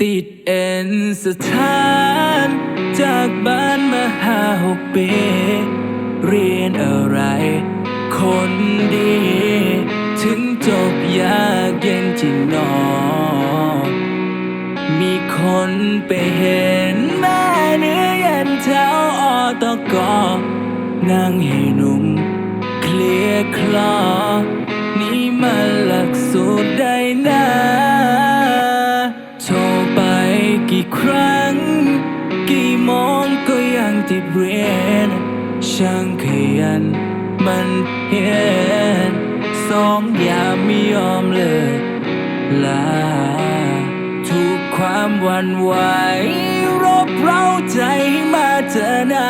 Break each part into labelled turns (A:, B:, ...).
A: ติดเอ็นสถานจากบ้านมาห้าหกปีเรียนอะไร คนดี ถึงจบยากเย็นจริงหนอ มีคนไปเห็นแม่เนื้อยันเท้าออตกอนางให้หนุ่ม เรียน ช่างขยัน มันเห็นสองอย่าไม่ยอมเลิกลาทุกความวันไหวรบเร้าใจมาเจอหน้า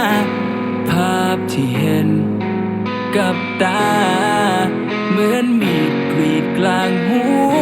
A: ภาพที่เห็นกับตา เหมือนมีดกรีดกลางหัว